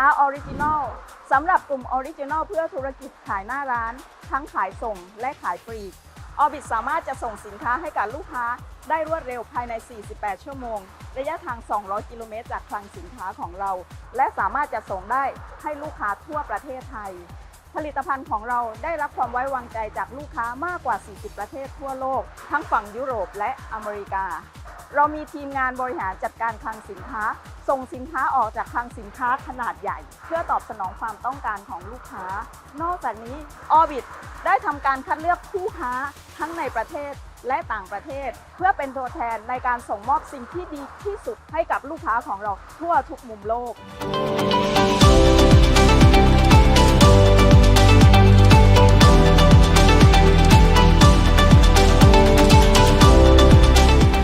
ค้าออริจินอลสำหรับกลุ่มออริจินอลเพื่อธุรกิจขายหน้าร้าน ทั้งขายส่งและขายปลีกออบิ t สามารถจะส่งสินค้าให้กับลูกค้าได้รวดเร็วภายใน 48 ชั่วโมง ระยะทาง 200 กิโลเมตรจากคลังสินค้าของเรา และสามารถจะส่งได้ให้ลูกค้าทั่วประเทศไทย ผลิตภัณฑ์ของเราได้รับความไว้วางใจจากลูกค้ามากกว่า 40 ประเทศทั่วโลก ทั้งฝั่งยุโรปและอเมริกา เรามีทีมงานบริหารจัดการคลังสินค้า ส่งสินค้าออกจากคลังสินค้าขนาดใหญ่ เพื่อตอบสนองความต้องการของลูกค้า นอกจากนี้ Orbit ได้ทำการคัดเลือกคู่ค้าทั้งในประเทศและต่างประเทศ เพื่อเป็นตัวแทนในการส่งมอบสิ่งที่ดีที่สุดให้กับลูกค้าของเราทั่วทุกมุมโลก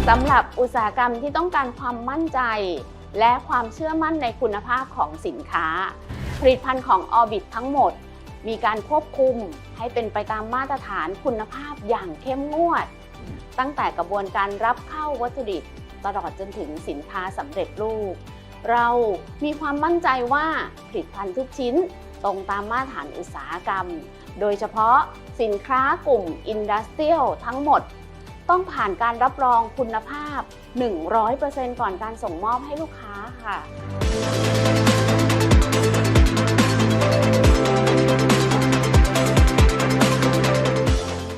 สำหรับอุตสาหกรรมที่ต้องการความมั่นใจ และความเชื่อมั่นในคุณภาพของสินค้า ผลิตภัณฑ์ของ Orbit ทั้งหมด มีการควบคุมให้เป็นไปตามมาตรฐานคุณภาพอย่างเข้มงวด ตั้งแต่กระบวนการรับเข้าวัตถุดิบตลอดจนถึงสินค้าสำเร็จรูป เรามีความมั่นใจว่าผลิตภัณฑ์ทุกชิ้นตรงตามมาตรฐานอุตสาหกรรม โดยเฉพาะสินค้ากลุ่มอินดัสเทรียลทั้งหมด ต้องผ่านการรับรองคุณภาพ 100%ก่อนการส่งมอบให้ลูกค้าค่ะ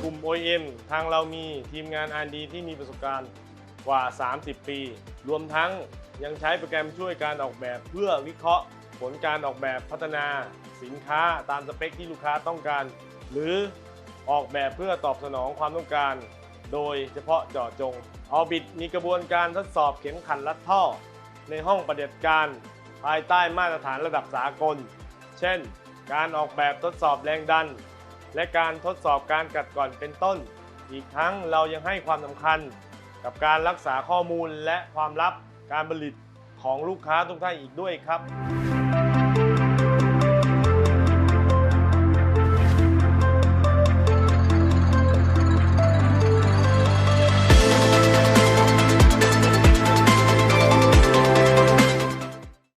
กลุ่ม OEM ทางเรามีทีมงาน R&D ที่มีประสบการณ์กว่า 30 ปี รวมทั้งยังใช้โปรแกรมช่วยการออกแบบเพื่อวิเคราะห์ ผลการออกแบบพัฒนาสินค้าตามสเปคที่ลูกค้าต้องการ หรือออกแบบเพื่อตอบสนองความต้องการ โดยเฉพาะเจาะจง Orbit มีกระบวนการทดสอบเข็มขัดลัดท่อ ในห้องปฏิบัติการ ภายใต้มาตรฐานระดับสากล เช่น การออกแบบทดสอบแรงดัน และการทดสอบการกัดกร่อนเป็นต้น อีกทั้งเรายังให้ความสำคัญ กับการรักษาข้อมูลและความลับการผลิตของลูกค้าทุกท่านอีกด้วยครับ